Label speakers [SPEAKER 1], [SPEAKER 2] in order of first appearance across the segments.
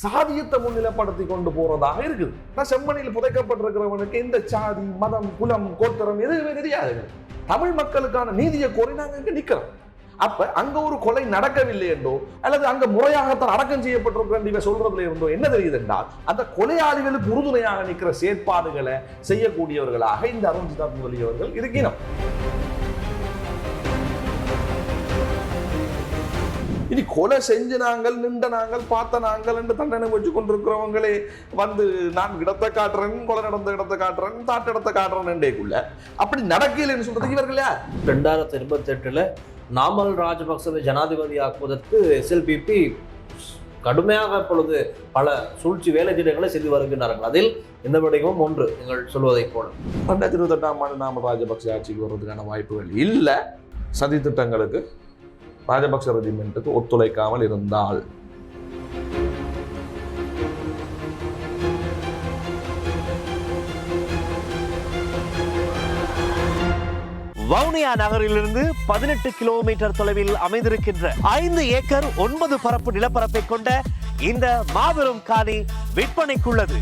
[SPEAKER 1] சாதியத்தை முன்னிலைப்படுத்தி கொண்டு போறதாக இருக்குது. நான் செம்மணியில் புதைக்கப்பட்டிருக்கிறவனுக்கு எந்த சாதி மதம் குலம் கோத்திரம் எதுவுமே தெரியாது. தமிழ் மக்களுக்கான நீதியை கோரி நாங்கள் இங்கே நிக்கிறோம். அப்ப அங்க ஒரு கொலை நடக்கவில்லை என்றோ அல்லது அங்க முறையாகத்தான் அடக்கம் செய்யப்பட்டிருக்கிற இவன் சொல்றதுல இருந்தோ என்ன தெரியுது என்றால் அந்த கொலையாளிகளுக்கு உறுதுணையாக நிற்கிற செயற்பாடுகளை செய்யக்கூடியவர்களாக இந்த அருண்ஜிதா முதலியவர்கள் இருக்கிறோம் இனி கொலை செஞ்சு நாங்கள் நின்ற நாங்கள் பார்த்த நாங்கள் என்று தண்டனை வச்சு கொண்டிருக்கிறவங்களே வந்து நான் இடத்தை காட்டுறேன் கொலை நடந்த இடத்தை காட்டுறேன் தாட்ட இடத்தை காட்டுறேன் அப்படி நடக்கலைன்னு சொல்றதுக்கு இவர்கள் யார்?
[SPEAKER 2] ரெண்டாயிரத்தி இருபத்தி எட்டுல நாமல் ராஜபக்சவை ஜனாதிபதி ஆக்குவதற்கு எஸ்எல்பிபி கடுமையாக இப்பொழுது பல சூழ்ச்சி வேலை திட்டங்களை செய்து வருகின்றார்கள். அதில் இந்த விடயமும் ஒன்று நீங்கள் சொல்வதைப் போல.
[SPEAKER 1] ரெண்டாயிரத்தி இருபத்தெட்டாம் ஆண்டு நாம ராஜபக்சே ஆட்சிக்கு வர்றதுக்கான வாய்ப்புகள் இல்லை. சதி திட்டங்களுக்கு ராஜபக்ச ரெஜிமெண்ட்டுக்கு ஒத்துழைக்காமல் இருந்தால்
[SPEAKER 3] வவுனியா நகரிலிருந்து பதினெட்டு கிலோமீட்டர் தொலைவில் அமைந்திருக்கின்ற ஐந்து ஏக்கர் ஒன்பது பரப்பு நிலப்பரப்பை கொண்ட இந்த மாபெரும் காணி விற்பனைக்குள்ளது.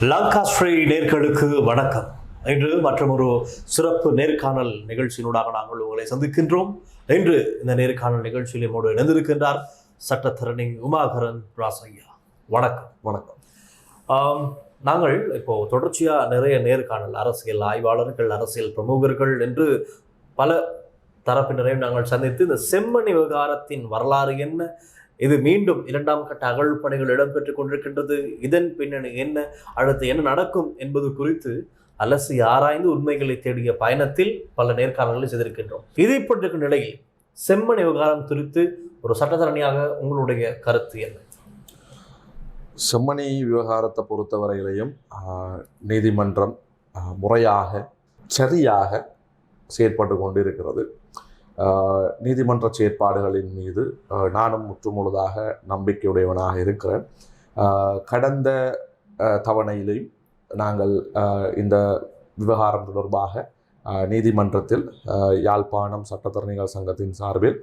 [SPEAKER 3] லங்காஸ்ரீ நேர்களுக்கு வணக்கம். இன்று மற்றும் ஒரு சிறப்பு நேர்காணல் நிகழ்ச்சியினூடாக நாங்கள் உங்களை சந்திக்கின்றோம். இன்று இந்த நேர்காணல் நிகழ்ச்சியில் நம்மோடு இணைந்திருக்கின்றார் சட்டத்தரணி உமாகரன் ராசையா வணக்கம்.
[SPEAKER 1] வணக்கம்.
[SPEAKER 3] நாங்கள் இப்போ தொடர்ச்சியா நிறைய நேர்காணல் அரசியல் ஆய்வாளர்கள் அரசியல் பிரமுகர்கள் என்று பல தரப்பினரையும் நாங்கள் சந்தித்து இந்த செம்மணி விவகாரத்தின் வரலாறு என்ன? இது மீண்டும் இரண்டாம் கட்ட அகழ்வு பணிகள் இடம்பெற்றுக் கொண்டிருக்கின்றது. இதன் பின்னணி என்ன? அடுத்து என்ன நடக்கும் என்பது குறித்து அலசி ஆராய்ந்து உண்மைகளை தேடிய பயணத்தில் பல நேர்காணல்களை செய்திருக்கின்றோம். இது இப்பட்டிருக்கும் நிலையில் செம்மணி விவகாரம் குறித்து ஒரு சட்டத்தரணியாக உங்களுடைய கருத்து என்ன?
[SPEAKER 1] செம்மணி விவகாரத்தை பொறுத்தவரையிலையும் நீதிமன்றம் முறையாக சரியாக செயற்பட்டு கொண்டிருக்கிறது. நீதிமன்ற செயற்பாடுகளின் மீது நானும் முற்றுமுழுதாக நம்பிக்கையுடையவனாக இருக்கிறேன். கடந்த தவணையிலையும் நாங்கள் இந்த விவகாரம் தொடர்பாக நீதிமன்றத்தில் யாழ்ப்பாணம் சட்டத்தரணிகள் சங்கத்தின் சார்பில்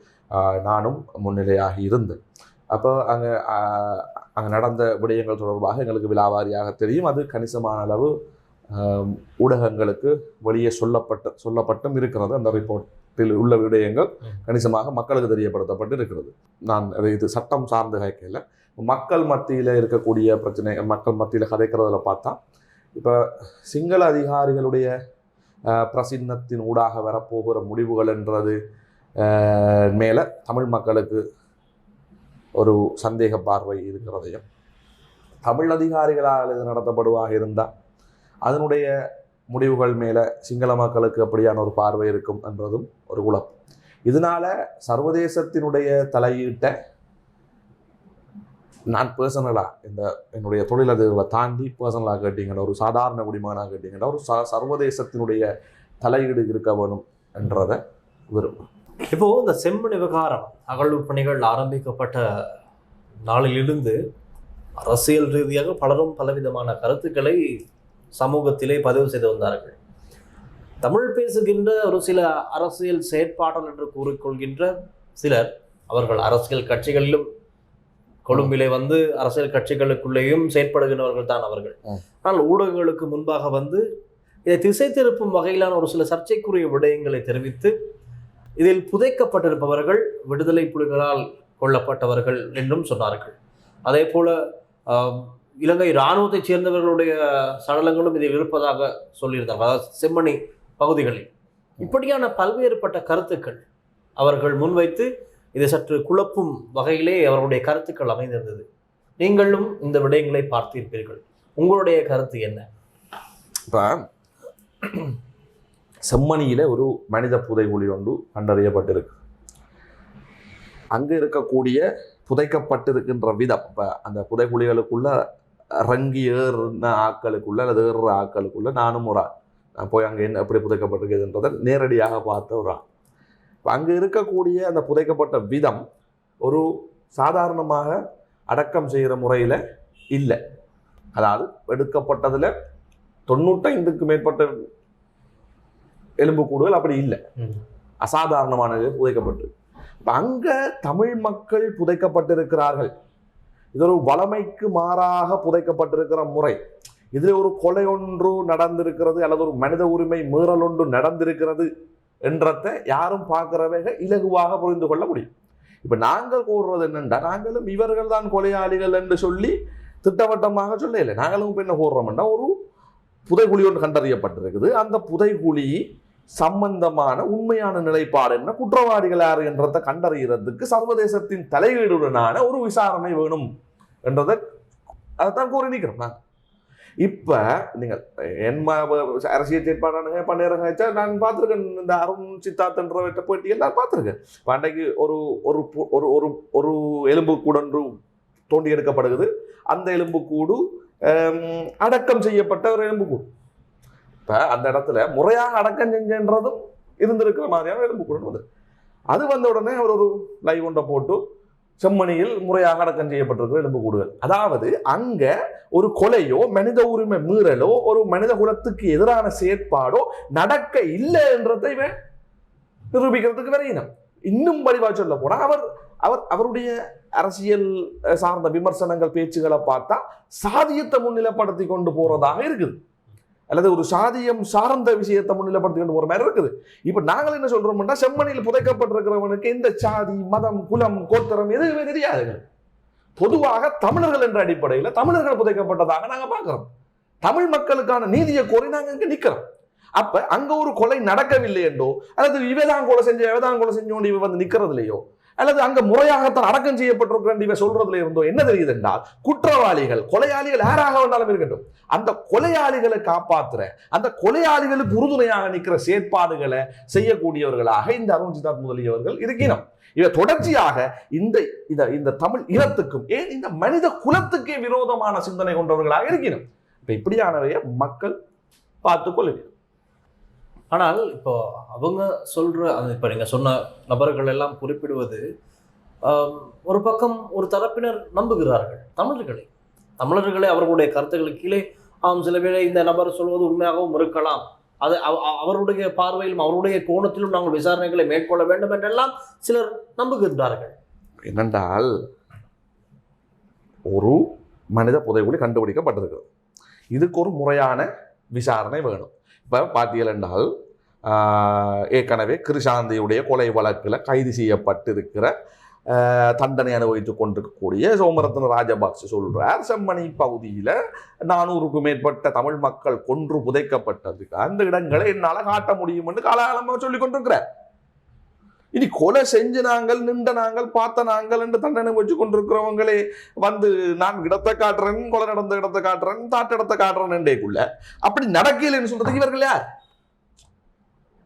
[SPEAKER 1] நானும் முன்னிலையாகி இருந்தேன். அப்போ அங்கே அங்கே நடந்த விடயங்கள் தொடர்பாக எங்களுக்கு விலாவாரியாக தெரியும். அது கணிசமான அளவு ஊடகங்களுக்கு வெளியே சொல்லப்பட்ட சொல்லப்பட்டும் இருக்கிறது. அந்த ரிப்போர்ட்டில் உள்ள விடயங்கள். கணிசமாக மக்களுக்கு தெரியப்படுத்தப்பட்டு இருக்கிறது. நான் அதை இது சட்டம் சார்ந்து கேட்கல. மக்கள் மத்தியில் இருக்கக்கூடிய பிரச்சனை மக்கள் மத்தியில் கதைக்கிறதுல பார்த்தா இப்போ சிங்கள அதிகாரிகளுடைய பிரசின்னத்தின் ஊடாக வரப்போகிற முடிவுகள் என்றது மேலே தமிழ் மக்களுக்கு ஒரு சந்தேக பார்வை இருக்கிறதையும் தமிழ் அதிகாரிகளால் இது நடத்தப்படுவாக இருந்தால் அதனுடைய முடிவுகள் மேலே சிங்கள மக்களுக்கு அப்படியான ஒரு பார்வை இருக்கும் என்றதும் ஒரு குழப்பம். இதனால் சர்வதேசத்தினுடைய தலையீட்டை நான் பர்சனலாக இந்த என்னுடைய தொழிலதிகளை தாண்டி பர்சனலாக கேட்டிங்கன்னா ஒரு சாதாரண குடிமகனாக கேட்டிங்கன்னா ஒரு ச சர்வதேசத்தினுடைய தலையீடு இருக்க வேணும் என்றதை விரும்புகிறேன்
[SPEAKER 3] இப்போது இந்த செம்மணி விவகாரம் அகழ்வு பணிகள் ஆரம்பிக்கப்பட்ட நாளிலிருந்து அரசியல் ரீதியாக பலரும் பலவிதமான கருத்துக்களை சமூகத்திலே பதிவு செய்து வந்தார்கள். தமிழ் பேசுகின்ற ஒரு சில அரசியல் செயற்பாடல் என்று கூறிக்கொள்கின்ற சிலர் அவர்கள் அரசியல் கட்சிகளிலும் கொழும்பிலே வந்து அரசியல் கட்சிகளுக்குள்ளேயும் செயற்படுகின்றவர்கள் தான் அவர்கள். ஆனால் ஊடகங்களுக்கு முன்பாக வந்து இதை திசை திருப்பும் வகையிலான ஒரு சில சர்ச்சைக்குரிய விடயங்களை தெரிவித்து இதில் புதைக்கப்பட்டிருப்பவர்கள் விடுதலை புலிகளால் கொல்லப்பட்டவர்கள் என்றும் சொன்னார்கள். அதே போல இலங்கை இராணுவத்தைச் சேர்ந்தவர்களுடைய சடலங்களும் இதில் இருப்பதாக சொல்லியிருந்தாங்க அதாவது செம்மணி பகுதிகளில். இப்படியான பல்வேறுபட்ட கருத்துக்கள் அவர்கள் முன்வைத்து இதை சற்று குழப்பும் வகையிலே அவருடைய கருத்துக்கள் அமைந்திருந்தது. நீங்களும் இந்த விடயங்களை பார்த்திருப்பீர்கள். உங்களுடைய கருத்து என்ன?
[SPEAKER 1] இப்போ செம்மணியில் ஒரு மனித புதைகுழி ஒன்று கண்டறியப்பட்டிருக்கு. அங்கே இருக்கக்கூடிய புதைக்கப்பட்டிருக்கின்ற விதம் இப்போ அந்த புதைகுழிகளுக்குள்ள ரங்கி ஏறுன ஆட்களுக்குள்ள அல்லது ஏறுற ஆட்களுக்குள்ள நானும் ஒரு ஆள் நான் போய் அங்கே என்ன எப்படி புதைக்கப்பட்டிருக்குதுன்றதை நேரடியாக பார்த்த ஒரு ஆள் இப்போ அங்கே இருக்கக்கூடிய அந்த புதைக்கப்பட்ட விதம் ஒரு சாதாரணமாக அடக்கம் செய்கிற முறையில் இல்லை. அதாவது எடுக்கப்பட்டதில் தொண்ணூத்தைந்துக்கு மேற்பட்ட எலும்புக்கூடுகள் அப்படி இல்லை. அசாதாரணமானது புதைக்கப்பட்டு. இப்ப அங்க தமிழ் மக்கள் புதைக்கப்பட்டிருக்கிறார்கள். இது ஒரு வளமைக்கு மாறாக புதைக்கப்பட்டிருக்கிற முறை. இதில் ஒரு கொலை ஒன்று நடந்திருக்கிறது அல்லது ஒரு மனித உரிமை மீறல் ஒன்று நடந்திருக்கிறது. என்றதை யாரும் பார்க்கிறவங்க இலகுவாக புரிந்து கொள்ள முடியும். இப்போ நாங்கள் கூறுறது என்னென்றா நாங்களும் இவர்கள் தான் கொலையாளிகள் என்று சொல்லி திட்டவட்டமாக சொல்ல இல்லை நாங்களும் இப்போ என்ன கூறுறோம்னா ஒரு புதைகுழி ஒன்று கண்டறியப்பட்டிருக்குது. அந்த புதைகுழி சம்பந்தமான உண்மையான நிலைப்பாடு என்ன? குற்றவாளிகள் யார் என்றதை கண்டறியறதுக்கு சர்வதேசத்தின் தலையீடுடனான ஒரு விசாரணை வேணும் என்றதை அதைத்தான் கூறி நிற்கிறோம் நாங்கள் இப்போ நீங்கள் என் அரசியல் செயற்பாடானுங்க ஆச்சா நான் பார்த்துருக்கேன் இந்த அருண் சித்தார்த்தன்றவற்றை போயிட்டு எல்லாம் பார்த்துருக்கேன். பண்டைக்கு ஒரு ஒரு ஒரு ஒரு ஒரு எலும்பு கூடன்று தோண்டி எடுக்கப்படுகிறது. அந்த எலும்பு கூடு அடக்கம் செய்யப்பட்ட ஒரு எலும்பு கூடு. அந்த இடத்துல முறையாக அடக்கம் செஞ்சன்றதும் இருந்திருக்கிற மாதிரியான எலும்பு கூடு வந்து அது வந்த உடனே அவர் ஒரு லைவ் ஒன்றை போட்டு செம்மணியில் முறையாக அடக்கம் செய்யப்பட்டிருக்கிற எலும்பு கூடுகள் அதாவது அங்க ஒரு கொலையோ மனித உரிமை மீறலோ ஒரு மனித குலத்துக்கு எதிரான செயற்பாடோ நடக்க இல்லை என்றதை இவன் நிரூபிக்கிறதுக்கு வரையினம் இன்னும் வடிவா சொல்ல போனா அவர் அவர் அவருடைய அரசியல் சார்ந்த விமர்சனங்கள் பேச்சுகளை பார்த்தா சாதியத்தை முன்னிலைப்படுத்தி கொண்டு போறதாக இருக்குது. அல்லது ஒரு சாதியம் சார்ந்த விஷயத்தை முன்னிலைப்படுத்தி கொண்டு மாதிரி இருக்குது. இப்போ நாங்கள் என்ன சொல்கிறோம்னா செம்மணியில் புதைக்கப்பட்டிருக்கிறவனுக்கு எந்த சாதி மதம் குலம் கோத்திரம் எதுவுமே தெரியாது பொதுவாக தமிழர்கள் என்ற அடிப்படையில் தமிழர்கள் புதைக்கப்பட்டதாக நாங்கள் பார்க்குறோம். தமிழ் மக்களுக்கான நீதியை கோரி நாங்கள் இங்கே நிற்கிறோம் அப்போ அங்கே ஒரு கொலை நடக்கவில்லை என்றோ அல்லது இவதான் கொலை செஞ்ச இவதான் கொலை செஞ்சோன்னு இவ வந்து நிற்கிறதுலையோ இல்லையோ அல்லது அங்க முறையாகத்தான் அடக்கம் செய்யப்பட்டிருக்கிறேன் இவ சொல்றதுல இருந்தோ என்ன தெரியுது என்றால் குற்றவாளிகள் கொலையாளிகள் யாராக வேண்டாலும் இருக்கட்டும். அந்த கொலையாளிகளை காப்பாற்றுற அந்த கொலையாளிகளுக்கு உறுதுணையாக நிற்கிற செயற்பாடுகளை செய்யக்கூடியவர்களாக இந்த அருண் சித்தார்த் முதலியவர்கள் இருக்கிறோம் இதை தொடர்ச்சியாக இந்த இதை இந்த தமிழ் இனத்துக்கும் ஏன் இந்த மனித குலத்துக்கே விரோதமான சிந்தனை கொண்டவர்களாக இருக்கிறோம் இப்போ இப்படியானவைய மக்கள் பார்த்துக் கொள்ளுவீர்கள்
[SPEAKER 3] ஆனால் இப்போ அவங்க சொல்ற அந்த இப்போ நீங்க சொன்ன நபர்கள் எல்லாம் குறிப்பிடுவது ஒரு பக்கம் ஒரு தரப்பினர் நம்புகிறார்கள் தமிழர்களை. தமிழர்களை அவர்களுடைய கருத்துக்களுக்கு கீழே ஆம் சில வேளை இந்த நபர் சொல்வது உண்மையாகவும் இருக்கலாம். அது அவருடைய பார்வையிலும் அவருடைய கோணத்திலும் நாங்கள் விசாரணைகளை மேற்கொள்ள வேண்டும் என்றெல்லாம் சிலர் நம்புகின்றார்கள்.
[SPEAKER 1] என்னென்றால் ஒரு மனித புதைகுழி கண்டுபிடிக்கப்பட்டிருக்கிறது. இதுக்கு ஒரு முறையான விசாரணை வேணும். இப்போ பார்த்தீர்கள் என்றால் ஏற்கனவே கிருஷாந்தியுடைய கொலை வழக்கில் கைது செய்யப்பட்டிருக்கிற தண்டனை அனுபவித்து கொண்டிருக்கக்கூடிய சோமரத்ன ராஜபக்ச சொல்றார். செம்மணி பகுதியில் நானூறுக்கும் மேற்பட்ட தமிழ் மக்கள் கொன்று புதைக்கப்பட்டதுக்கு அந்த இடங்களை என்னால் காட்ட முடியும் என்று காலகாலமாக சொல்லிக் கொண்டிருக்கிறார். இனி கொலை செஞ்சு நாங்கள் நின்ற நாங்கள் பார்த்த நாங்கள் என்று தண்டனை வச்சு கொண்டிருக்கிறவங்களே வந்து நான் இடத்தை காட்டுறேன் கொலை நடந்த இடத்தை காட்டுறேன் தாட்ட இடத்தை காட்டுறேன் என்றேக்குள்ள அப்படி நடக்கலைன்னு சொல்றது இவர்கள் யார்?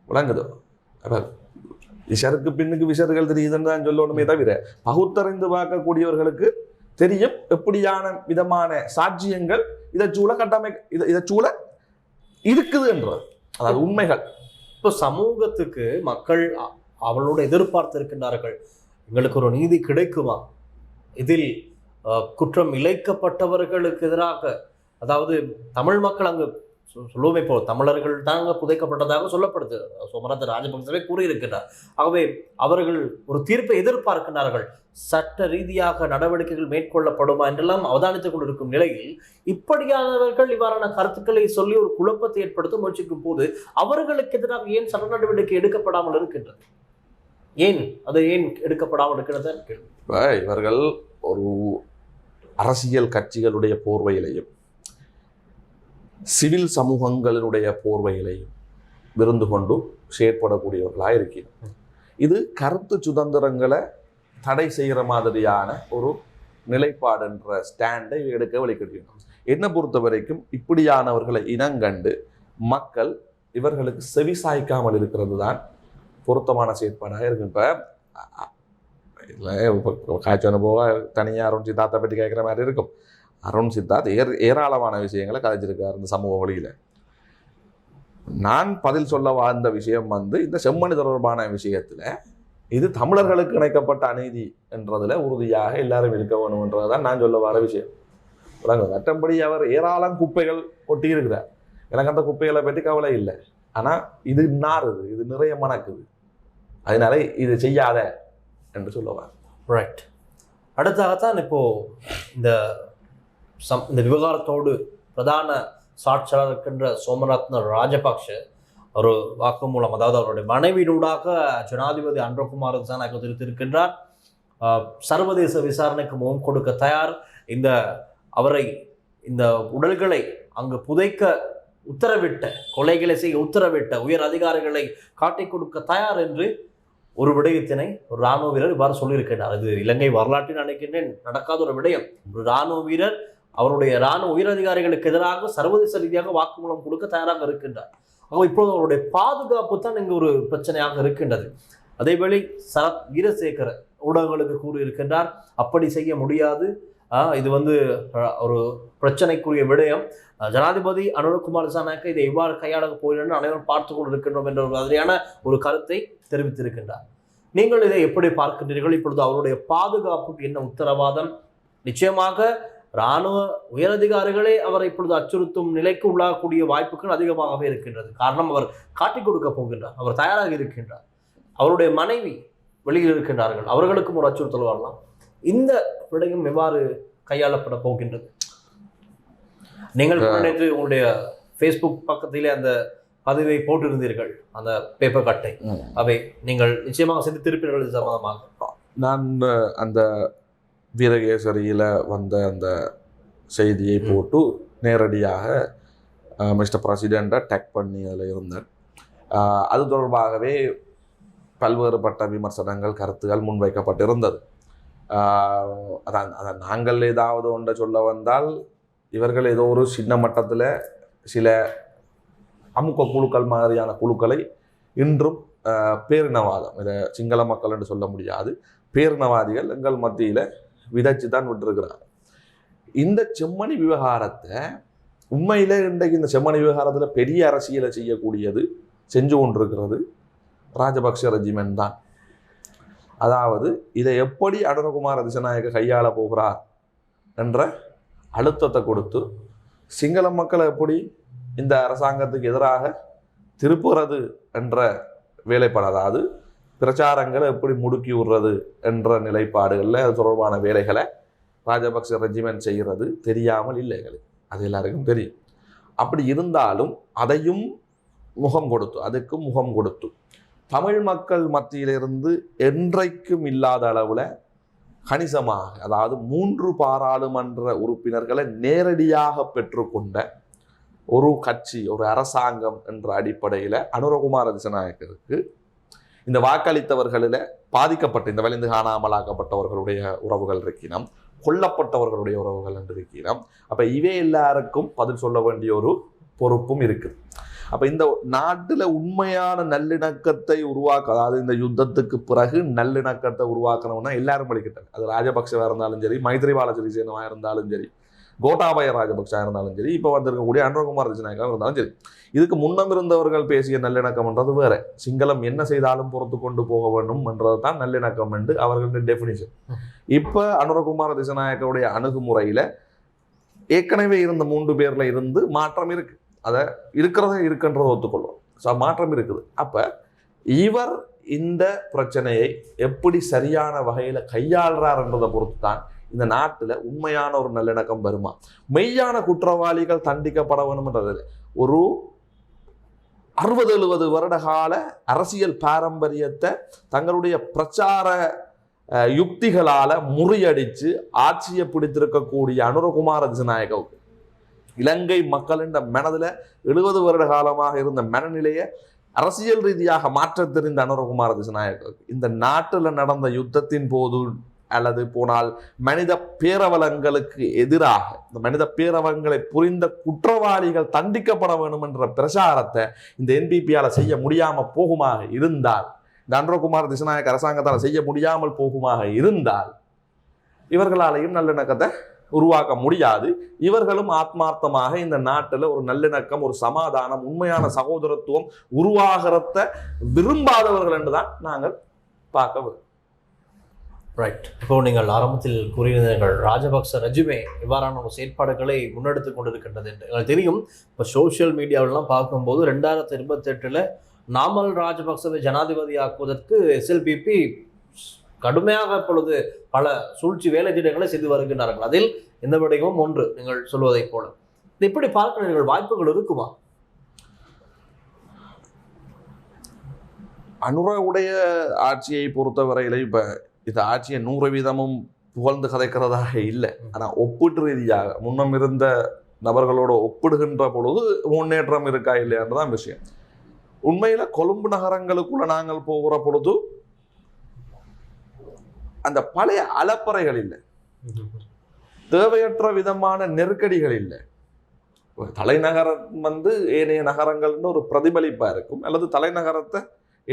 [SPEAKER 1] விளங்குதோ. விஷருக்கு பின்னுக்கு விஷர்கள் தெரியுதுன்னு தான் சொல்லணுமே தவிர பகுத்தறிந்து பார்க்கக்கூடியவர்களுக்கு தெரியும் எப்படியான விதமான சாட்சியங்கள் இதை சூழ கட்டமை இதை இதை சூழ இருக்குது என்றது அதாவது உண்மைகள்.
[SPEAKER 3] இப்போ சமூகத்துக்கு மக்கள் அவளோட எதிர்பார்த்திருக்கின்றார்கள் எங்களுக்கு ஒரு நீதி கிடைக்குமா? இதில் குற்றம் இழைக்கப்பட்டவர்களுக்கு எதிராக அதாவது தமிழ் மக்கள் அங்கு சொல்லுவோமே இப்போ தமிழர்கள் தாங்க புதைக்கப்பட்டதாக சொல்லப்படுது. சோமநாத ராஜபக்சவே கூறியிருக்கிறார் ஆகவே அவர்கள் ஒரு தீர்ப்பை எதிர்பார்க்கிறார்கள் சட்ட ரீதியாக நடவடிக்கைகள் மேற்கொள்ளப்படுமா என்றெல்லாம் அவதானித்துக் கொண்டிருக்கும் நிலையில் இப்படியானவர்கள் இவ்வாறான கருத்துக்களை சொல்லி ஒரு குழப்பத்தை ஏற்படுத்த முயற்சிக்கும் போது அவர்களுக்கு எதிராக ஏன் சட்ட நடவடிக்கை எடுக்கப்படாமல் இருக்கின்றது? ஏன்? அது ஏன் எடுக்கப்படாமல் இருக்கிறது?
[SPEAKER 1] இப்போ இவர்கள் ஒரு அரசியல் கட்சிகளுடைய போர்வையிலையும் சிவில் சமூகங்களினுடைய போர்வையிலையும் விருந்து கொண்டு செயற்படக்கூடியவர்களாக இருக்கிறோம். இது கருத்து சுதந்திரங்களை தடை செய்கிற மாதிரியான ஒரு நிலைப்பாடுன்ற ஸ்டாண்டை எடுக்க வழிகட்டினோம் என்னை பொறுத்த வரைக்கும் இப்படியானவர்களை இனங்கண்டு மக்கள் இவர்களுக்கு செவி சாய்க்காமல் இருக்கிறது தான் பொருத்தமான செயற்பாடாக இருக்கும். இப்போ இல்லை இப்போ காய்ச்சல் போக தனியாக அருண் சித்தார்த்தை பற்றி கேட்குற மாதிரி இருக்கும். அருண் சித்தார்த் ஏர் ஏராளமான விஷயங்களை கதைச்சிருக்கார் இந்த சமூக வழியில் நான் பதில் சொல்ல வாழ்ந்த விஷயம் வந்து இந்த செம்மணி தொடர்பான விஷயத்தில் இது தமிழர்களுக்கு இணைக்கப்பட்ட அநீதி என்றதில் உறுதியாக எல்லாரும் இருக்க வேணும்ன்றது தான் நான் சொல்ல வர விஷயம். மற்றபடி அவர் ஏராளம் குப்பைகள் ஒட்டி இருக்கிறார் எனக்கு அந்த குப்பைகளை பற்றி கவலை இல்லை. ஆனால் இது நாறுது. இது நிறைய மணக்குது. அதனால இது செய்யாத என்று சொல்லுவார்
[SPEAKER 3] ரைட் அடுத்தாகத்தான் இப்போது இந்த சம் இந்த விவகாரத்தோடு பிரதான சாட்சியாளர் இருக்கின்ற சோமநாத்ன ராஜபக்ஷ ஒரு வாக்குமூலம் அதாவது அவருடைய மனைவியினூடாக ஜனாதிபதி அன்றகுமார் திசாநாயக்க தெரிவித்திருக்கின்றார் சர்வதேச விசாரணைக்கு முகம் கொடுக்க தயார். இந்த அவரை இந்த உடல்களை அங்கு புதைக்க உத்தரவிட்ட கொலைகளை செய்ய உத்தரவிட்ட உயர் அதிகாரிகளை காட்டிக் கொடுக்க தயார் என்று ஒரு விடயத்தினை ஒரு ராணுவ வீரர் இவ்வாறு சொல்லியிருக்கிறார் அது இலங்கை வரலாற்றில் நினைக்கின்றேன் நடக்காத ஒரு விடயம். ஒரு ராணுவ வீரர் அவருடைய ராணுவ உயரதிகாரிகளுக்கு எதிராக சர்வதேச ரீதியாக வாக்குமூலம் கொடுக்க தயாராக இருக்கின்றார். ஆக இப்பொழுது அவருடைய பாதுகாப்பு தான் இங்கு ஒரு பிரச்சனையாக இருக்கின்றது. அதேவேளை சரத் வீரசேகர ஊடகங்களுக்கு கூறியிருக்கின்றார் அப்படி செய்ய முடியாது. இது வந்து ஒரு பிரச்சனைக்குரிய விடயம். ஜனாதிபதி அனுரகுமார் திசாநாயக்க இதை எவ்வாறு கையாள போகிறேன் அனைவரும் பார்த்து கொண்டு இருக்கின்றோம் என்ற ஒரு மாதிரியான ஒரு கருத்தை தெரிவித்திருக்கின்றார். நீங்கள் இதை எப்படி பார்க்கின்றீர்கள்? இப்பொழுது அவருடைய பாதுகாப்புக்கு என்ன உத்தரவாதம்? நிச்சயமாக இராணுவ உயரதிகாரிகளே அவரை இப்பொழுது அச்சுறுத்தும் நிலைக்கு உள்ளாகக்கூடிய வாய்ப்புகள் அதிகமாகவே இருக்கின்றது. காரணம் அவர் காட்டிக் கொடுக்க போகின்றார். அவர் தயாராக இருக்கின்றார். அவருடைய மனைவி வெளியில் இருக்கின்றார்கள். அவர்களுக்கும் ஒரு அச்சுறுத்தல் வரலாம். இந்த விடயம் எவ்வாறு கையாளப்பட போகின்றது? நீங்கள் நேற்று உங்களுடைய ஃபேஸ்புக் பக்கத்திலே அந்த பதிவை போட்டிருந்தீர்கள் அந்த பேப்பர் கட்டை அவை நீங்கள் நிச்சயமாக சிந்தித்திருப்பீர்கள் இது சம்பந்தமாக.
[SPEAKER 1] நான் அந்த வீரகேசரியில் வந்த அந்த செய்தியை. போட்டு நேரடியாக மிஸ்டர் பிரசிடெண்ட்டை டேக் பண்ணி அதில் இருந்தேன். அது தொடர்பாகவே பல்வேறுபட்ட விமர்சனங்கள் கருத்துகள் முன்வைக்கப்பட்டிருந்தது. அதான் அதான் நாங்கள் ஏதாவது ஒன்றை சொல்ல வந்தால் இவர்கள் ஏதோ ஒரு சின்ன மட்டத்தில் சில அமுக குழுக்கள் மாதிரியான குழுக்களை இன்றும் பேரினவாதம். இதை சிங்கள மக்கள் என்று சொல்ல முடியாது. பேரினவாதிகள் எங்கள் மத்தியில் விதைச்சு தான் விட்டுருக்கிறாங்க. இந்த செம்மணி விவகாரத்தை உண்மையில் இன்றைக்கு இந்த செம்மணி விவகாரத்தில் பெரிய அரசியலை செய்யக்கூடியது செஞ்சு கொண்டிருக்கிறது ராஜபக்ஷ ரெஜிமெண்ட் தான் அதாவது இதை எப்படி அடனகுமார திசநாயக கையாள போகிறார் என்ற அழுத்தத்தை கொடுத்து சிங்கள மக்களை எப்படி இந்த அரசாங்கத்துக்கு எதிராக திருப்புறது என்ற வேலைப்பாடு அதாவது பிரச்சாரங்களை எப்படி முடுக்கி விடுறது என்ற நிலைப்பாடுகளில் அது தொடர்பான வேலைகளை ராஜபக்ச ரெஜிமெண்ட் செய்கிறது தெரியாமல் இல்லை எங்களுக்கு அது எல்லாருக்கும் தெரியும். அப்படி இருந்தாலும் அதையும் முகம் கொடுத்து அதுக்கும் முகம் கொடுத்து தமிழ் மக்கள் மத்தியிலிருந்து என்றைக்கும் இல்லாத அளவில் கணிசமாக அதாவது மூன்று பாராளுமன்ற உறுப்பினர்களை நேரடியாக பெற்றுக்கொண்ட ஒரு கட்சி ஒரு அரசாங்கம் என்ற அடிப்படையில் அனுரகுமார திசநாயக்கருக்கு இந்த வாக்களித்தவர்களில் பாதிக்கப்பட்ட இந்த வலிந்து காணாமலாக்கப்பட்டவர்களுடைய உறவுகள் இருக்கிறோம் கொல்லப்பட்டவர்களுடைய உறவுகள் என்று இருக்கிறோம் அப்போ இவை எல்லாருக்கும் பதில் சொல்ல வேண்டிய ஒரு பொறுப்பும் இருக்குது அப்போ இந்த நாட்டில் உண்மையான நல்லிணக்கத்தை உருவாக்க அதாவது இந்த யுத்தத்துக்கு பிறகு நல்லிணக்கத்தை உருவாக்கணும்னா எல்லாரும் படிக்கிட்டாங்க அது ராஜபக்சவாக இருந்தாலும் சரி மைத்ரிபால சிறிசேனவாக இருந்தாலும் சரி கோட்டாபய ராஜபக்சா இருந்தாலும் சரி இப்போ வந்திருக்கக்கூடிய அனுரகுமார் திசநாயக்கா இருந்தாலும் சரி. இதுக்கு முன்னம் இருந்தவர்கள் பேசிய நல்லிணக்கம்ன்றது வேற. சிங்களம் என்ன செய்தாலும் பொறுத்து கொண்டு போக வேண்டும் என்றது தான் நல்லிணக்கம் என்று அவர்களுடைய டெஃபினிஷன் இப்போ அனுரகுமார் திசநாயக்கவுடைய அணுகுமுறையில் ஏற்கனவே இருந்த மூன்று பேரில் இருந்து மாற்றம் இருக்குது அதை இருக்கிறத இருக்குன்றதை ஒத்துக்கொள்வோம். ஸோ மாற்றம் இருக்குது. அப்போ இவர் இந்த பிரச்சனையை எப்படி சரியான வகையில் கையாளுறாருன்றதை பொறுத்து தான் இந்த நாட்டில் உண்மையான ஒரு நல்லிணக்கம் வருமா? மெய்யான குற்றவாளிகள் தண்டிக்கப்பட வேணும்ன்றது ஒரு அறுபது எழுபது வருட கால அரசியல் பாரம்பரியத்தை தங்களுடைய பிரச்சார யுக்திகளால் முறியடித்து முறியடிச்சு ஆட்சியை பிடித்திருக்கக்கூடிய அனுரகுமார திசநாயகவுக்கு இலங்கை மக்களின் மனதில் எழுபது வருட காலமாக இருந்த மனநிலையை அரசியல் ரீதியாக மாற்ற தெரிந்த அனுரகுமார திசநாயகவுக்கு இந்த நாட்டில் நடந்த யுத்தத்தின் போது அல்லது போனால் மனித பேரவலங்களுக்கு எதிராக இந்த மனித பேரவங்களை புரிந்த குற்றவாளிகள் தண்டிக்கப்பட வேண்டும் என்ற பிரச்சாரத்தை இந்த என்பிபியால செய்ய முடியாமல் போகுமாக இருந்தால் இந்த அன்றகுமார் திசநாயக் அரசாங்கத்தால் செய்ய முடியாமல் போகுமாக இருந்தால் இவர்களாலையும் நல்லிணக்கத்தை உருவாக்க முடியாது. இவர்களும் ஆத்மார்த்தமாக இந்த நாட்டில் ஒரு நல்லிணக்கம் ஒரு சமாதானம் உண்மையான சகோதரத்துவம் உருவாகிறத விரும்பாதவர்கள் என்று தான் நாங்கள் பார்க்க
[SPEAKER 3] ரைட் இப்போ நீங்கள் ஆரம்பத்தில் கூறியிருந்தீர்கள் ராஜபக்ச ரஜுமே இவ்வாறான ஒரு செயற்பாடுகளை முன்னெடுத்து கொண்டிருக்கின்றது என்று. எங்களுக்கு தெரியும் இப்போ சோஷியல் மீடியாவிலாம் பார்க்கும்போது ரெண்டாயிரத்தி இருபத்தெட்டில் நாமல் ராஜபக்சவை ஜனாதிபதி ஆக்குவதற்கு எஸ்எல்பிபி கடுமையாக இப்பொழுது பல சூழ்ச்சி வேலை திட்டங்களை செய்து வருகின்றார்கள். அதில் எந்த விடயமும் ஒன்று நீங்கள் சொல்வதைப் போல. இப்படி எப்படி பார்க்கிறீர்கள் வாய்ப்புகள் இருக்குமா?
[SPEAKER 1] அனுரவுடைய ஆட்சியை பொறுத்தவரையில இப்ப இந்த ஆட்சியை நூறு வீதமும் புகழ்ந்து கதைக்கிறதாக இல்லை. ஆனால் ஒப்பீட்டு ரீதியாக முன்னம் இருந்த நபர்களோட ஒப்பிடுகின்ற பொழுது முன்னேற்றம் இருக்கா இல்லையான்றதான் விஷயம். உண்மையில் கொழும்பு நகரங்களுக்குள்ள நாங்கள் போகிற பொழுது அந்த பழைய அலப்பறைகள் இல்லை. தேவையற்ற விதமான நெருக்கடிகள் இல்லை. ஒரு தலைநகரம் வந்து ஏனைய நகரங்கள்னு ஒரு பிரதிபலிப்பாக இருக்கும் அல்லது தலைநகரத்தை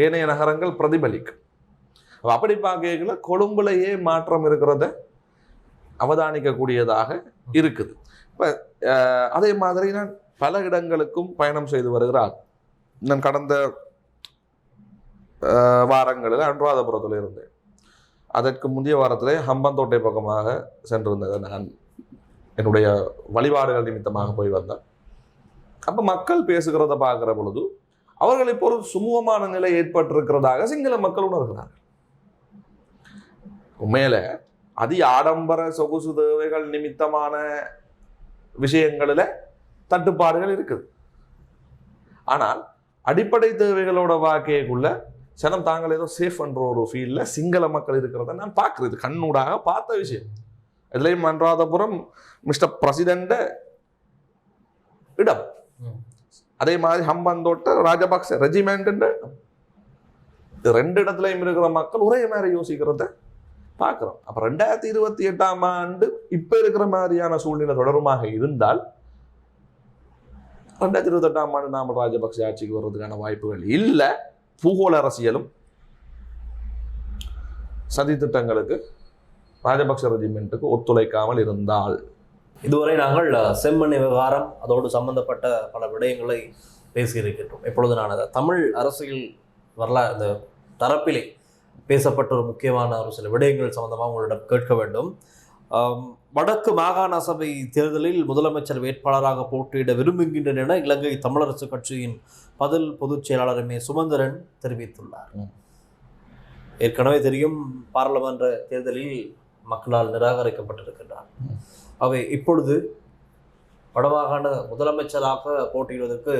[SPEAKER 1] ஏனைய நகரங்கள் பிரதிபலிக்கும். அப்படி பார்க்கல கொழும்புலையே மாற்றம் இருக்கிறத அவதானிக்கக்கூடியதாக இருக்குது. இப்போ அதே மாதிரி நான் பல இடங்களுக்கும் பயணம் செய்து வருகிறார். நான் கடந்த வாரங்களில் அனுராதபுரத்தில் இருந்தேன் அதற்கு முந்தைய வாரத்திலே ஹம்பந்தோட்டை பக்கமாக சென்றிருந்தது நான். என்னுடைய வழிபாடுகள் நிமித்தமாக போய் வந்தேன். அப்போ மக்கள் பேசுகிறத பார்க்குற பொழுது அவர்கள் இப்போ ஒரு சுமூகமான நிலை ஏற்பட்டிருக்கிறதாக சிங்கள மக்கள் உணர்கிறார்கள். உண்மையில அதி ஆடம்பர சொகுசு தேவைகள் நிமித்தமான விஷயங்களில் தட்டுப்பாடுகள் இருக்குது. ஆனால் அடிப்படை தேவைகளோட வாழ்க்கையைக்குள்ளே சனம் தாங்கள் ஏதோ சேஃப் என்ற ஒரு ஃபீல்டில் சிங்கள மக்கள் இருக்கிறத நான் பார்க்குறது. கண்ணூடாக பார்த்த விஷயம். இதுலேயும் அனுராதபுரம் மிஸ்டர் பிரசிடென்ட் இடம். அதே மாதிரி ஹம்பந்தோட்ட ராஜபக்ச ரெஜிமெண்ட் இது ரெண்டு இடத்துலையும் இருக்கிற மக்கள் ஒரே மாதிரி யோசிக்கிறத பார்க்குறோம். அப்போ ரெண்டாயிரத்தி இருபத்தி எட்டாம் ஆண்டு இப்போ இருக்கிற மாதிரியான சூழ்நிலை தொடருமாக இருந்தால் ரெண்டாயிரத்தி இருபத்தெட்டாம் ஆண்டு நாம ராஜபக்ச ஆட்சிக்கு வர்றதுக்கான வாய்ப்புகள் இல்லை. பூகோள அரசியலும் சதி திட்டங்களுக்கு ராஜபக்ச ரெஜிமெண்ட்டுக்கு ஒத்துழைக்காமல் இருந்தால்
[SPEAKER 3] இதுவரை நாங்கள் அஹ், செம்மண் விவகாரம் அதோடு சம்பந்தப்பட்ட பல விடயங்களை பேசியிருக்கின்றோம். இப்பொழுது நான் அதை தமிழ் அரசியல் வரலா இந்த தரப்பிலே பேசப்பட்ட ஒரு முக்கியமான ஒரு சில விடயங்கள் சம்பந்தமாக உங்களிடம் கேட்க வேண்டும். வடக்கு மாகாண சபை தேர்தலில் முதலமைச்சர் வேட்பாளராக போட்டியிட விரும்புகின்றனர் என இலங்கை தமிழரசு கட்சியின் பதில் பொதுச் செயலாளர் எம் ஏ சுமந்திரன் தெரிவித்துள்ளார். ஏற்கனவே தெரியும் பாராளுமன்ற தேர்தலில் மக்களால் நிராகரிக்கப்பட்டிருக்கின்றார். அவை இப்பொழுது வடமாகாண முதலமைச்சராக போட்டியிடுவதற்கு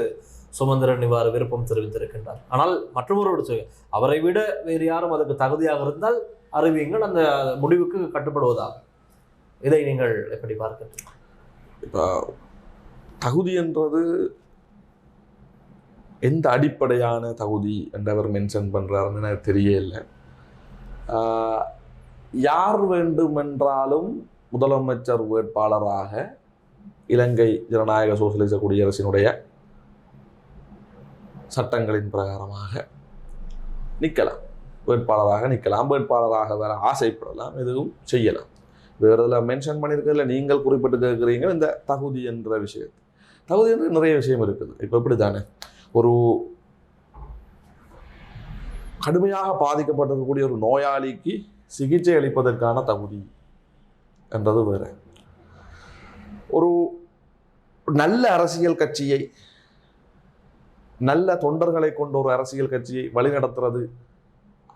[SPEAKER 3] சுமந்திரன் இவ்வாறு விருப்பம் தெரிவித்திருக்கின்றார் ஆனால் மற்றொரு அவரை விட வேறு யாரும் அதுக்கு தகுதியாக இருந்தால் அறிவியுங்கள் அந்த முடிவுக்கு கட்டுப்படுவதாக இதை நீங்கள் எப்படி பார்க்க
[SPEAKER 1] இப்போ தகுதி என்றது எந்த அடிப்படையான தகுதி என்றவர் மென்ஷன் பண்ணுறாருன்னு எனக்கு தெரியல யார் வேண்டுமென்றாலும் முதலமைச்சர் வேட்பாளராக இலங்கை ஜனநாயக சோசியலிச குடியரசினுடைய சட்டங்களின் பிரகாரமாக நிற்கலாம். வேட்பாளராக நிற்கலாம். வேட்பாளராக வர ஆசைப்படலாம். எதுவும் செய்யலாம். வேறு இதில் மென்ஷன் பண்ணியிருக்கிறதுல நீங்கள் குறிப்பிட்டு கேட்குறீங்க இந்த தகுதி என்ற விஷயத்தை. தகுதி என்று நிறைய விஷயம் இருக்குது. இப்போ இப்படி தானே ஒரு கடுமையாக பாதிக்கப்பட்டிருக்கக்கூடிய ஒரு நோயாளிக்கு சிகிச்சை அளிப்பதற்கான தகுதி என்றது வேறு. ஒரு நல்ல அரசியல் கட்சியை நல்ல தொண்டர்களை கொண்ட ஒரு அரசியல் கட்சியை வழிநடத்துறது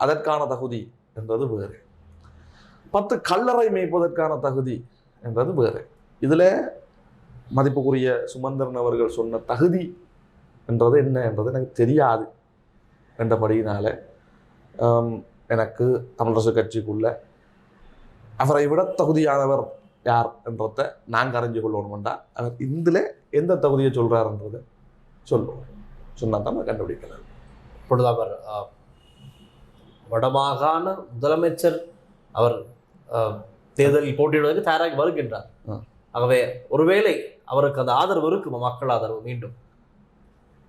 [SPEAKER 1] அதற்கான தகுதி என்றது வேறு. பத்து கல்லறை மேய்ப்பதற்கான தகுதி என்றது வேறு. இதில் மதிப்புக்குரிய சுமந்திரன் அவர்கள் சொன்ன தகுதி என்றது என்ன என்றது எனக்கு தெரியாது என்றபடியினால எனக்கு தமிழரசு கட்சிக்குள்ள அவரை விட தகுதியானவர் யார் என்றதை நாங்கள் அறிஞ்சு கொள்ளணும்டா அவர் இதில் எந்த தகுதியை சொல்கிறாருன்றதை சொல்லுவோம். சொன்னால் தான் கண்டுபிடிக்கலாம்.
[SPEAKER 3] இப்பொழுது அவர் வடமாகாண முதலமைச்சர் அவர் தேர்தலில் போட்டியிடுவதற்கு தயாராகி வருகின்றார். ஆகவே ஒருவேளை அவருக்கு அந்த ஆதரவு இருக்குமா மக்கள் ஆதரவு மீண்டும்.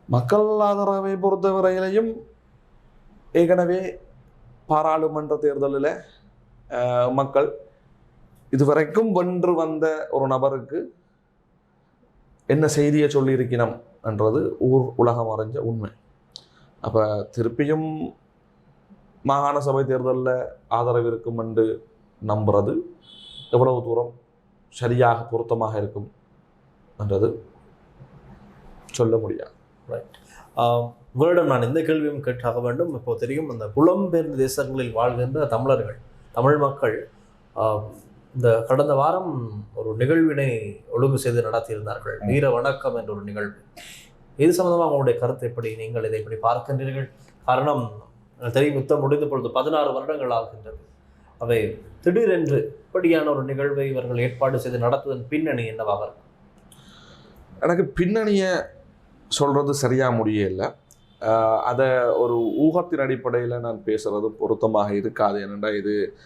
[SPEAKER 1] மக்கள் ஆதரவை பொறுத்தவரையிலையும் ஏற்கனவே பாராளுமன்ற தேர்தலில் மக்கள் இதுவரைக்கும் வென்று வந்த ஒரு நபருக்கு என்ன செய்தியை சொல்லியிருக்கணும் என்றது ஊர் உலகம் அறிஞ்ச உண்மை. அப்போ திருப்பியும் மாகாண சபை தேர்தலில் ஆதரவு இருக்கும் என்று நம்புறது. எவ்வளவு தூரம் சரியாக பொருத்தமாக இருக்கும் என்றது சொல்ல முடியாது.
[SPEAKER 3] ஆம், உங்களிடம் நான் இந்த கேள்வியும் கேட்டாக வேண்டும். இப்போ தெரியும் அந்த புலம்பெயர்ந்த தேசங்களில் வாழ்கின்ற தமிழர்கள் தமிழ் மக்கள் இந்த கடந்த வாரம் ஒரு நிகழ்வினை ஒழுங்கு செய்து நடத்தியிருந்தார்கள். வீர வணக்கம் என்ற ஒரு நிகழ்வு. இது சம்பந்தமாக உங்களுடைய கருத்து எப்படி? நீங்கள் இதை எப்படி பார்க்கின்றீர்கள். காரணம் தெரியும் யுத்தம் முடிந்த பொழுது பதினாறு வருடங்கள் ஆகின்றது. அவை திடீரென்று இப்படியான ஒரு நிகழ்வை இவர்கள் ஏற்பாடு செய்து நடத்துவதன் பின்னணி என்னவாக இருக்கும்?
[SPEAKER 1] எனக்கு பின்னணியை சொல்கிறது சரியாக முடியல. அதை ஒரு ஊகத்தின் அடிப்படையில் நான் பேசுகிறது பொருத்தமாக இருக்காது. ஏனென்றால் இது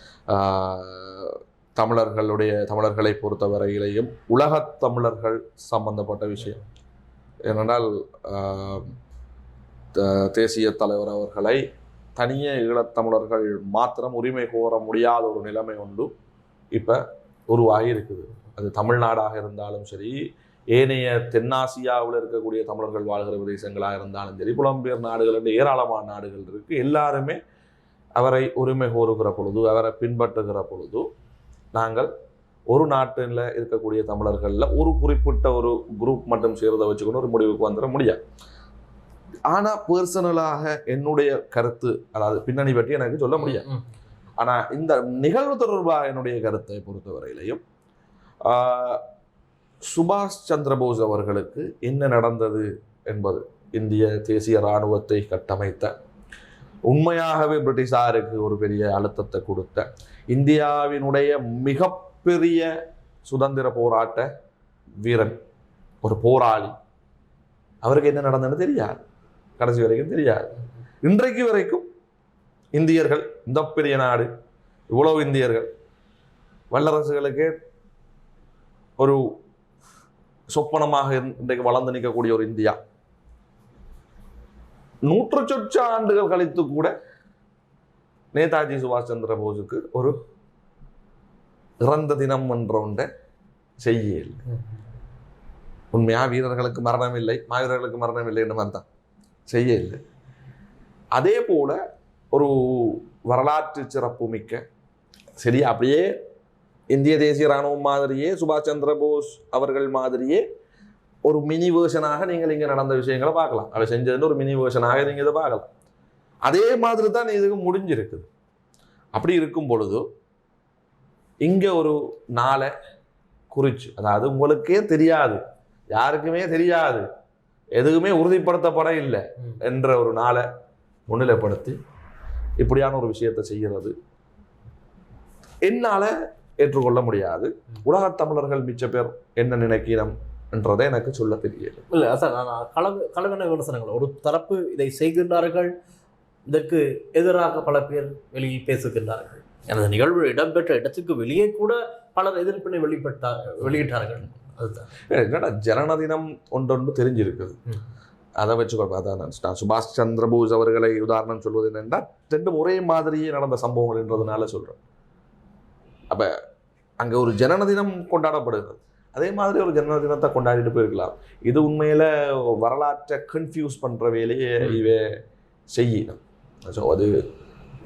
[SPEAKER 1] தமிழர்களுடைய தமிழர்களை பொறுத்தவரையிலையும் உலகத் தமிழர்கள் சம்பந்தப்பட்ட விஷயம். ஏனென்றால் தேசிய தலைவர் அவர்களை தனியே ஈழத்தமிழர்கள் மாத்திரம் உரிமை கோர முடியாத ஒரு நிலைமை உண்டு. இப்போ உருவாகி இருக்குது அது தமிழ்நாடாக இருந்தாலும் சரி ஏனைய தென்னாசியாவில் இருக்கக்கூடிய தமிழர்கள் வாழ்கிற பிரதேசங்களாக இருந்தாலும் சரி புலம்பெயர் நாடுகள் என்று ஏராளமான நாடுகள் இருக்குது எல்லாருமே அவரை உரிமை கோருகிற பொழுது அவரை பின்பற்றுகிற பொழுது நாங்கள் ஒரு நாட்டில் இருக்கக்கூடிய தமிழர்களில் ஒரு குறிப்பிட்ட ஒரு குரூப் மட்டும் சேர்ந்த வச்சுக்கொண்டு ஒரு முடிவுக்கு வந்துட முடியாது. ஆனால் பர்சனலாக என்னுடைய கருத்து அதாவது பின்னணி பற்றி எனக்கு சொல்ல முடியாது. ஆனால் இந்த நிகழ்வு தொடர்பாக என்னுடைய கருத்தை பொறுத்தவரையிலையும் சுபாஷ் சந்திரபோஸ் அவர்களுக்கு என்ன நடந்தது என்பது இந்திய தேசிய இராணுவத்தை கட்டமைத்த உண்மையாகவே பிரிட்டிஷாருக்கு ஒரு பெரிய அழுத்தத்தை கொடுத்த இந்தியாவினுடைய மிகப்பெரிய சுதந்திர போராட்ட வீரன் ஒரு போராளி அவருக்கு என்ன நடந்ததுன்னு தெரியாது கடைசி வரைக்கும் தெரியாது. இன்றைக்கு வரைக்கும் இந்தியர்கள் இந்த பெரிய நாடு இவ்வளவு இந்தியர்கள் வல்லரசுகளுக்கே ஒரு சொப்பனமாக இன்றைக்கு வளர்ந்து நிற்கக்கூடிய ஒரு இந்தியா. நூற்று சொச்ச ஆண்டுகள் கழித்து கூட நேதாஜி சுபாஷ் சந்திர போஸுக்கு ஒரு இறந்த தினம் என்ற ஒன்றை செய்யல உண்மையா வீரர்களுக்கு மரணம் இல்லை மாவீரர்களுக்கு மரணம் இல்லை என்ற மாதிரி தான். செய்ய இல்லை அதே போல் ஒரு வரலாற்று சிறப்பு மிக்க சரி அப்படியே இந்திய தேசிய இராணுவம் மாதிரியே சுபாஷ் சந்திர போஸ் அவர்கள் மாதிரியே ஒரு மினி வேர்ஷனாக நீங்கள் இங்கே நடந்த விஷயங்களை பார்க்கலாம். அதை செஞ்சதுன்னு ஒரு மினி வேர்ஷனாக நீங்கள் இதை பார்க்கலாம். அதே மாதிரி தான் இதுக்கு முடிஞ்சிருக்குது. அப்படி இருக்கும் பொழுது இங்கே ஒரு நாளை குறிச்சு அதாவது உங்களுக்கே தெரியாது யாருக்குமே தெரியாது எதுவுமே உறுதிப்படுத்தப்பட இல்லை. என்ற ஒரு நாளை முன்னிலைப்படுத்தி இப்படியான ஒரு விஷயத்தை செய்கிறது. என்னால் ஏற்றுக்கொள்ள முடியாது. உலகத் தமிழர்கள் மிச்ச பேர் என்ன நினைக்கிறோம் என்றதை எனக்கு சொல்ல தெரியல
[SPEAKER 3] இல்லை அதான் நான் கலவு கலவன விமர்சனங்கள். ஒரு தரப்பு இதை செய்கின்றார்கள் இதற்கு எதிராக பல பேர் வெளியில் பேசுகின்றார்கள். எனது நிகழ்வு இடம்பெற்ற இடத்துக்கு வெளியே கூட பலர் எதிர்ப்பினை வெளிப்பட்டார் வெளியிட்டார்கள்.
[SPEAKER 1] என்னடா ஜனனதினம் ஒன்றொன்று தெரிஞ்சிருக்குது. அதை வச்சுக்கோ அதான் நான் சுபாஷ் சந்திரபோஸ் அவர்களை உதாரணம் சொல்வது என்னென்னா ரெண்டும் ஒரே மாதிரியே நடந்த சம்பவங்கள் என்றதுனால சொல்கிறேன் அப்போ அங்கே ஒரு ஜனனதினம் கொண்டாடப்படுகிறது. அதே மாதிரி ஒரு ஜனனதினத்தை கொண்டாடிட்டு போயிருக்கலாம். இது உண்மையில் வரலாற்றை கன்ஃபியூஸ் பண்ணுற வேலையை. இவ செய்யணும். ஸோ அது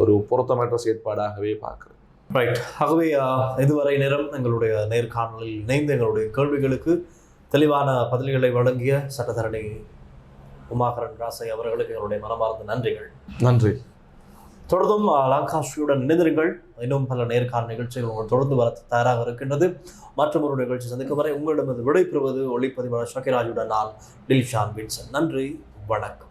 [SPEAKER 1] ஒரு பொருத்தமற்ற செயற்பாடாகவே பார்க்குறேன்
[SPEAKER 3] ரைட் ஆகவே இதுவரை நேரம் எங்களுடைய நேர்காணலில் இணைந்து எங்களுடைய கேள்விகளுக்கு தெளிவான பதில்களை வழங்கிய சட்டத்தரணி உமாகரன் ராசை அவர்களுக்கு எங்களுடைய மனமார்ந்த நன்றிகள்.
[SPEAKER 1] நன்றி.
[SPEAKER 3] தொடர்ந்தும் அஹ், லாங்காஸ்ட்ரியுடன் இணைந்திருங்கள். இன்னும் பல நேர்காணல் நிகழ்ச்சிகள் உங்கள் தொடர்ந்து வர தயாராக இருக்கின்றது. மற்றும் ஒரு நிகழ்ச்சி சந்திக்கும் வரை உங்களிடமிருந்து விடைபெறுவது ஒளிப்பதிவாளர் ஷக்கிராஜுடன் நான் டில்ஷான் வின்சன். நன்றி. வணக்கம்.